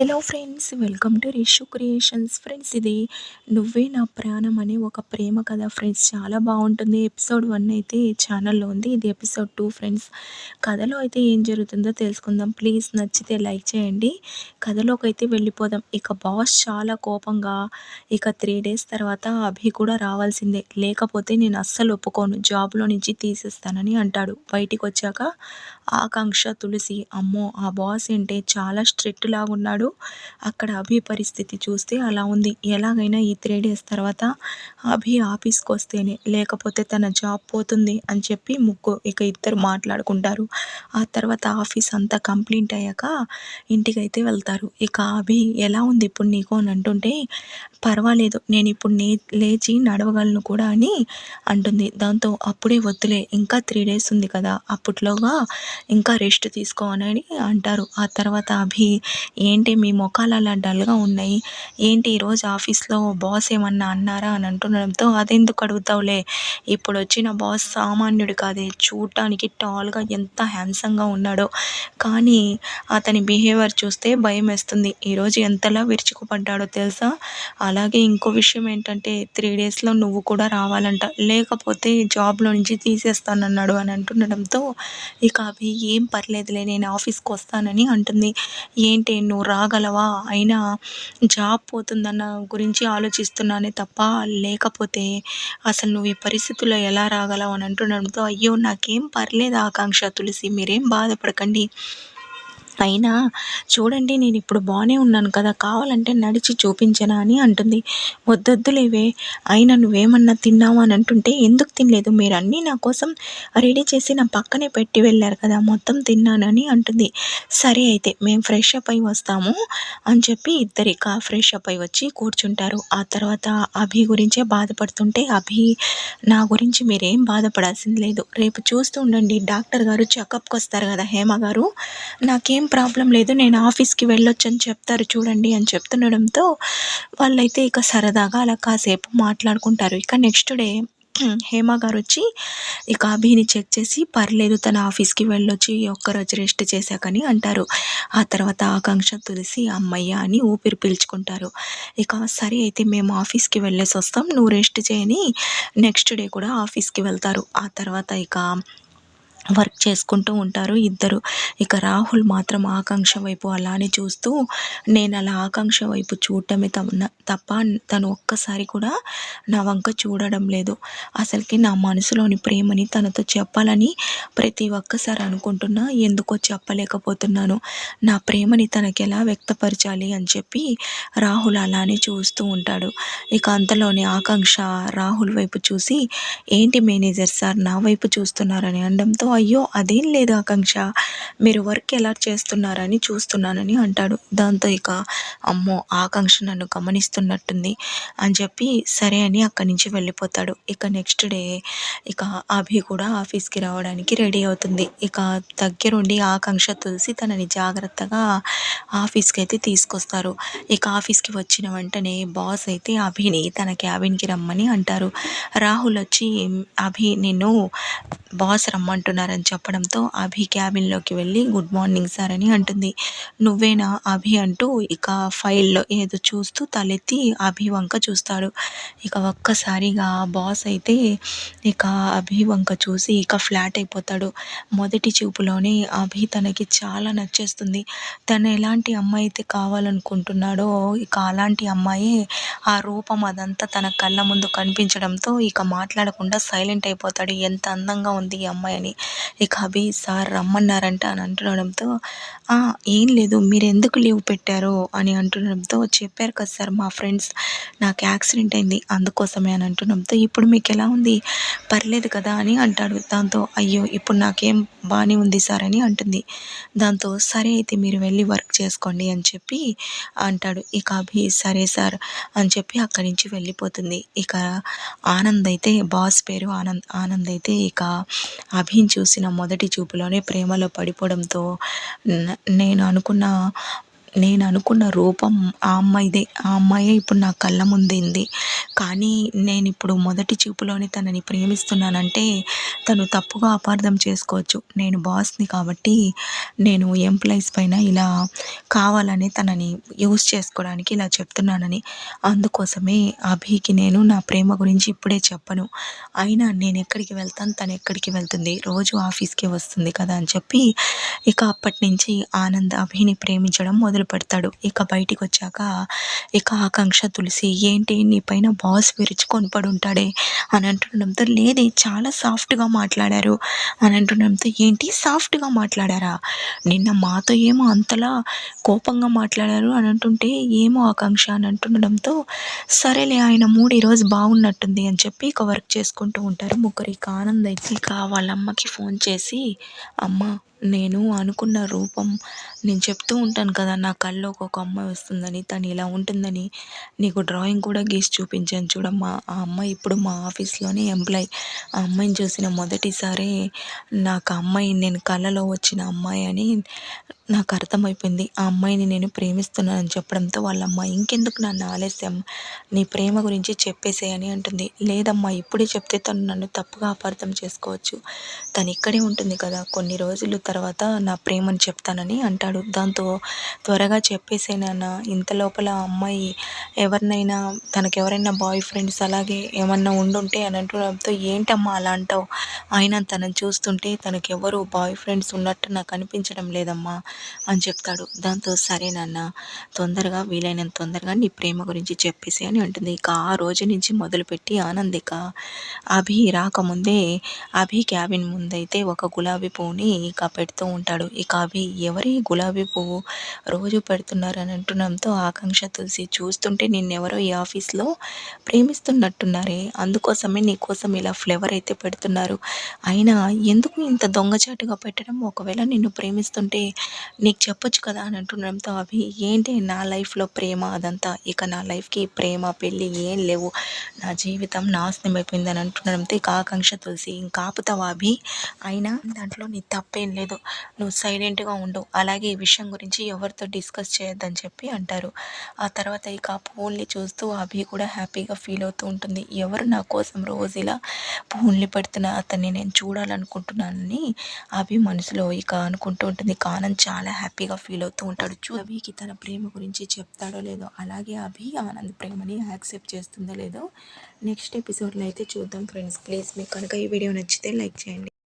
Hello friends welcome to Rishu creations friends ఇది నువ్వే నా ప్రాణం అనే ఒక ప్రేమ కథ ఫ్రెండ్స్ చాలా బాగుంటుంది. ఎపిసోడ్ వన్ అయితే ఛానల్లో ఉంది. ఇది ఎపిసోడ్ టూ ఫ్రెండ్స్ కథలో అయితే ఏం జరుగుతుందో తెలుసుకుందాం. ప్లీజ్ నచ్చితే లైక్ చేయండి. కథలోకి అయితే వెళ్ళిపోదాం. ఇక బాస్ చాలా కోపంగా ఇక త్రీ డేస్ తర్వాత అభి కూడా రావాల్సిందే. లేకపోతే నేను అస్సలు ఒప్పుకోను. జాబ్లో నుంచి తీసేస్తానని అంటాడు. బయటికి వచ్చాక ఆకాంక్ష తులసి అమ్మో ఆ బాస్ ఏంటే చాలా స్ట్రిక్ట్ లాగా ఉన్నాడు అక్కడ అభి పరిస్థితి చూస్తే అలా ఉంది. ఎలాగైనా ఈ త్రీ డేస్ తర్వాత అభి ఆఫీస్కి వస్తేనే లేకపోతే తన జాబ్ పోతుంది అని చెప్పి ముగ్గు ఇక ఇద్దరు మాట్లాడుకుంటారు. ఆ తర్వాత ఆఫీస్ అంతా కంప్లీట్ అయ్యాక ఇంటికైతే వెళ్తారు. ఇక అభి ఎలా ఉంది ఇప్పుడు నీకు? అని అంటుంటే పర్వాలేదు నేను ఇప్పుడు నే లేచి నడవగలను కూడా అని అంటుంది. దాంతో అప్పుడే వద్దులే ఇంకా త్రీ డేస్ ఉంది కదా అప్పట్లోగా ఇంకా రెస్ట్ తీసుకో అని అంటారు. ఆ తర్వాత అభి ఏంటి మీ ముఖాలు అలా డల్గా ఉన్నాయి. ఏంటి ఈరోజు ఆఫీస్లో బాస్ ఏమన్నా అన్నారా అని అంటుండడంతో అదెందుకు అడుగుతావులే? ఇప్పుడు వచ్చిన బాస్ సామాన్యుడు కాదే. చూడటానికి టాల్గా ఎంత హ్యాండ్సంగా ఉన్నాడో. కానీ అతని బిహేవియర్ చూస్తే భయం వేస్తుంది ఈరోజు ఎంతలా విరుచుకుపడ్డాడో తెలుసా? అలాగే ఇంకో విషయం ఏంటంటే త్రీ డేస్లో నువ్వు కూడా రావాలంట. లేకపోతే జాబ్లో నుంచి తీసేస్తానన్నాడు అని అంటుండడంతో ఇక అవి ఏం పర్లేదులే. నేను ఆఫీస్కి వస్తానని అంటుంది. ఏంటి నువ్వు రా రాగలవా అయినా జాబ్ పోతుందన్న గురించి ఆలోచిస్తున్నానే తప్ప లేకపోతే అసలు నువ్వు ఈ పరిస్థితుల్లో ఎలా రాగలవు అని అంటుండడంతో అయ్యో నాకేం పర్లేదు ఆకాంక్ష తులసి మీరేం బాధపడకండి. అయినా చూడండి నేను ఇప్పుడు బాగానే ఉన్నాను కదా కావాలంటే నడిచి చూపించనా అని అంటుంది. వద్దొద్దులేవే అయినా నువ్వేమన్నా తిన్నావా అని అంటుంటే ఎందుకు తినలేదు? మీరు అన్నీ నా కోసం రెడీ చేసి నా పక్కనే పెట్టి వెళ్ళారు కదా మొత్తం తిన్నానని అంటుంది. సరే అయితే మేము ఫ్రెష్ అప్ అయి వస్తాము అని చెప్పి ఇద్దరికా ఫ్రెష్ అప్ అయి వచ్చి కూర్చుంటారు. ఆ తర్వాత అభి గురించే బాధపడుతుంటే అభి నా గురించి మీరేం బాధపడాల్సింది లేదు. రేపు చూస్తూ ఉండండి. డాక్టర్ గారు చెకప్కి వస్తారు కదా హేమ గారు. నాకేం ఏం ప్రాబ్లం లేదు నేను ఆఫీస్కి వెళ్ళొచ్చు అని చెప్తారు చూడండి అని చెప్తుండడంతో వాళ్ళైతే ఇక సరదాగా అలా కాసేపు మాట్లాడుకుంటారు. ఇక నెక్స్ట్ డే హేమ గారు వచ్చి ఇక అభిని చెక్ చేసి పర్లేదు తన ఆఫీస్కి వెళ్ళొచ్చి ఒక్కరోజు రెస్ట్ చేశాకని అంటారు. ఆ తర్వాత ఆకాంక్ష తులసి అమ్మయ్య అని ఊపిరి పీల్చుకుంటారు. ఇక సరే అయితే మేము ఆఫీస్కి వెళ్ళేసి వస్తాం నువ్వు రెస్ట్ చేయని నెక్స్ట్ డే కూడా ఆఫీస్కి వెళ్తారు. ఆ తర్వాత ఇక వర్క్ చేసుకుంటూ ఉంటారు. ఇద్దరు ఇక రాహుల్ మాత్రం ఆకాంక్ష వైపు అలానే చూస్తూ నేను అలా ఆకాంక్ష వైపు చూడటమే తప్ప తను ఒక్కసారి కూడా నా వంక చూడడం లేదు. అసలుకి నా మనసులోని ప్రేమని తనతో చెప్పాలని ప్రతి ఒక్కసారి అనుకుంటున్నా ఎందుకో చెప్పలేకపోతున్నాను. నా ప్రేమని తనకి ఎలా వ్యక్తపరచాలి అని చెప్పి రాహుల్ అలానే చూస్తూ ఉంటాడు. ఇక అంతలోనే ఆకాంక్ష రాహుల్ వైపు చూసి ఏంటి మేనేజర్ సార్ నా వైపు చూస్తున్నారని అనడంతో అయ్యో అదేం లేదు ఆకాంక్ష. మీరు వర్క్ ఎలా చేస్తున్నారని చూస్తున్నానని అంటాడు. దాంతో ఇక అమ్మో ఆకాంక్ష నన్ను గమనిస్తున్నట్టుంది అని చెప్పి సరే అని అక్కడి నుంచి వెళ్ళిపోతాడు. ఇక నెక్స్ట్ డే ఇక అభి కూడా ఆఫీస్కి రావడానికి రెడీ అవుతుంది. ఇక దగ్గరుండి ఆకాంక్ష తులసి తనని జాగ్రత్తగా ఆఫీస్కి అయితే తీసుకొస్తారు. ఇక ఆఫీస్కి వచ్చిన వెంటనే బాస్ అయితే అభిని తన క్యాబిన్కి రమ్మని అంటారు. రాహుల్ వచ్చి అభి నేను బాస్ రమ్మంటున్నారని చెప్పడంతో అభి క్యాబిన్లోకి వెళ్ళి గుడ్ మార్నింగ్ సార్ అని అంటుంది. నువ్వేనా? అభి అంటూ ఇక ఫైల్లో ఏదో చూస్తూ తలెత్తి అభి వంక చూస్తాడు. ఇక ఒక్కసారిగా బాస్ అయితే ఇక అభి వంక చూసి ఇక ఫ్లాట్ అయిపోతాడు. మొదటి చూపులోనే అభి తనకి చాలా నచ్చేస్తుంది. తను ఎలాంటి అమ్మాయి అయితే కావాలనుకుంటున్నాడో ఇక అలాంటి అమ్మాయి ఆ రూపం అదంతా తన కళ్ళ ముందు కనిపించడంతో ఇక మాట్లాడకుండా సైలెంట్ అయిపోతాడు. ఎంత అందంగా ఉంది ఈ అమ్మాయి అని. ఇక అభి సార్ రమ్మన్నారంట అని అంటుండడంతో ఏం లేదు మీరు ఎందుకు లీవ్ పెట్టారు అని అంటుండడంతో చెప్పారు కదా సార్ మా ఫ్రెండ్స్ నాకు యాక్సిడెంట్ అయింది అందుకోసమే అని అంటుండడంతో ఇప్పుడు మీకు ఎలా ఉంది? పర్లేదు కదా అని అంటాడు. దాంతో అయ్యో ఇప్పుడు నాకేం బాగానే ఉంది సార్ అని అంటుంది. దాంతో సరే అయితే మీరు వెళ్ళి వర్క్ చేసుకోండి అని చెప్పి అంటాడు. ఇక అభి సరే సార్ అని చెప్పి అక్కడి నుంచి వెళ్ళిపోతుంది. ఇక ఆనంద్ అయితే బాస్ పేరు ఆనంద్ ఆనంద్ అయితే ఇక అభిని చూసిన మొదటి చూపులోనే ప్రేమలో పడిపోవడంతో నేను అనుకున్న నేను అనుకున్న రూపం ఆ అమ్మాయిదే. ఆ అమ్మాయే ఇప్పుడు నా కళ్ళ ముందుంది. కానీ నేను ఇప్పుడు మొదటి చూపులోనే తనని ప్రేమిస్తున్నానంటే తను తప్పుగా అపార్థం చేసుకోవచ్చు. నేను బాస్ని కాబట్టి నేను ఎంప్లాయీస్ పైన ఇలా కావాలని తనని యూస్ చేసుకోవడానికి ఇలా చెప్తున్నానని. అందుకోసమే అభికి నేను నా ప్రేమ గురించి ఇప్పుడే చెప్పను. అయినా నేను ఎక్కడికి వెళ్తాను తను ఎక్కడికి వెళ్తుంది రోజు ఆఫీస్కి వస్తుంది కదా అని చెప్పి ఇక అప్పటి నుంచి ఆనంద్ అభిని ప్రేమించడం మొదలు పెడతాడు. ఇక బయటికి వచ్చాక ఇక ఆకాంక్ష తులసి ఏంటి నీ పైన బాస్ విరుచుకొని పడి ఉంటాడే అని అంటుండడంతో లేదే చాలా సాఫ్ట్గా మాట్లాడారు. అని అంటుండడంతో ఏంటి సాఫ్ట్గా మాట్లాడారా? నిన్న మాతో ఏమో అంతలా కోపంగా మాట్లాడారు. అని అంటుంటే ఏమో ఆకాంక్ష అని అంటుండడంతో సరేలే ఆయన మూడు ఈరోజు బాగున్నట్టుంది అని చెప్పి ఇక వర్క్ చేసుకుంటూ ఉంటారు ముగ్గురు. ఇక ఆనంద్ అయితే ఇక వాళ్ళ అమ్మకి ఫోన్ చేసి అమ్మ నేను అనుకున్న రూపం నేను చెప్తూ ఉంటాను కదా నా కళ్ళలోకి ఒక అమ్మాయి వస్తుందని తను ఇలా ఉంటుందని. నీకు డ్రాయింగ్ కూడా గీసి చూపించాను చూడమ్మా. ఆ అమ్మాయి ఇప్పుడు మా ఆఫీస్లోనే ఎంప్లాయ్. ఆ అమ్మాయిని చూసిన మొదటిసారి నాకు ఆ అమ్మాయి నేను కళ్ళలో వచ్చిన అమ్మాయి అని నాకు అర్థమైపోయింది. ఆ అమ్మాయిని నేను ప్రేమిస్తున్నానని చెప్పడంతో వాళ్ళ అమ్మాయి ఇంకెందుకు నన్ను ఆలస్యం? నీ ప్రేమ గురించి చెప్పేసేయని అంటుంది. లేదమ్మా ఇప్పుడే చెప్తే తను నన్ను తప్పుగా అపార్థం చేసుకోవచ్చు. తను ఇక్కడే ఉంటుంది కదా. కొన్ని రోజులు తను తర్వాత నా ప్రేమని చెప్తానని అంటాడు. దాంతో త్వరగా చెప్పేసే నాన్న ఇంత లోపల అమ్మాయి ఎవరినైనా తనకెవరైనా బాయ్ ఫ్రెండ్స్ అలాగే ఏమన్నా ఉండుంటే అని అంటడంతో ఏంటమ్మా అలా అంటావు? అయినా తనని చూస్తుంటే తనకెవరు బాయ్ ఫ్రెండ్స్ ఉన్నట్టు నాకు అనిపించడం లేదమ్మా అని చెప్తాడు. దాంతో సరే నాన్న తొందరగా వీలైనంత తొందరగా నీ ప్రేమ గురించి చెప్పేసి అని అంటుంది. ఇక ఆ రోజు నుంచి మొదలుపెట్టి ఆనందిక అభి రాకముందే అభి క్యాబిన్ ముందైతే ఒక గులాబీ పువ్వుని ఇక పెడుతూ ఉంటాడు. ఇక అవి ఎవరి గులాబీ పువ్వు రోజు పెడుతున్నారు? అని అంటున్నంతో ఆకాంక్ష తులసి చూస్తుంటే నిన్నెవరో ఈ ఆఫీస్లో ప్రేమిస్తున్నట్టున్నారే. అందుకోసమే నీకోసం ఇలా ఫ్లేవర్ అయితే పెడుతున్నారు. అయినా ఎందుకు ఇంత దొంగచాటుగా పెట్టడం? ఒకవేళ నిన్ను ప్రేమిస్తుంటే నీకు చెప్పొచ్చు కదా? అని అంటుండడంతో అవి ఏంటి నా లైఫ్లో ప్రేమ అదంతా? ఇక నా లైఫ్కి ప్రేమ పెళ్ళి ఏం లేవు. నా జీవితం నాశనం అయిపోయింది అని అంటుండడంతో ఇక ఆకాంక్ష తులసి ఇంకా ఆపుతావా అభి? అయినా దాంట్లో నీ తప్పేం లేదు. నువ్వు సైలెంట్గా ఉండు. అలాగే ఈ విషయం గురించి ఎవరితో డిస్కస్ చేయొద్దని చెప్పి అంటారు. ఆ తర్వాత ఇక ఆ పువ్వుల్ని చూస్తూ అభి కూడా హ్యాపీగా ఫీల్ అవుతూ ఉంటుంది. ఎవరు నా కోసం రోజు ఇలా పువ్వుల్ని పెడుతున్న అతన్ని నేను చూడాలనుకుంటున్నానని అభి మనసులో ఇక అనుకుంటూ ఉంటుంది. కానం చాలా హ్యాపీగా ఫీల్ అవుతూ ఉంటాడు. చూ అభికి తన ప్రేమ గురించి చెప్తాడో లేదో అలాగే అభి ఆనంద్ ప్రేమని యాక్సెప్ట్ చేస్తుందో లేదో నెక్స్ట్ ఎపిసోడ్లో అయితే చూద్దాం ఫ్రెండ్స్. ప్లీజ్ మీకు కనుక ఈ వీడియో నచ్చితే లైక్ చేయండి.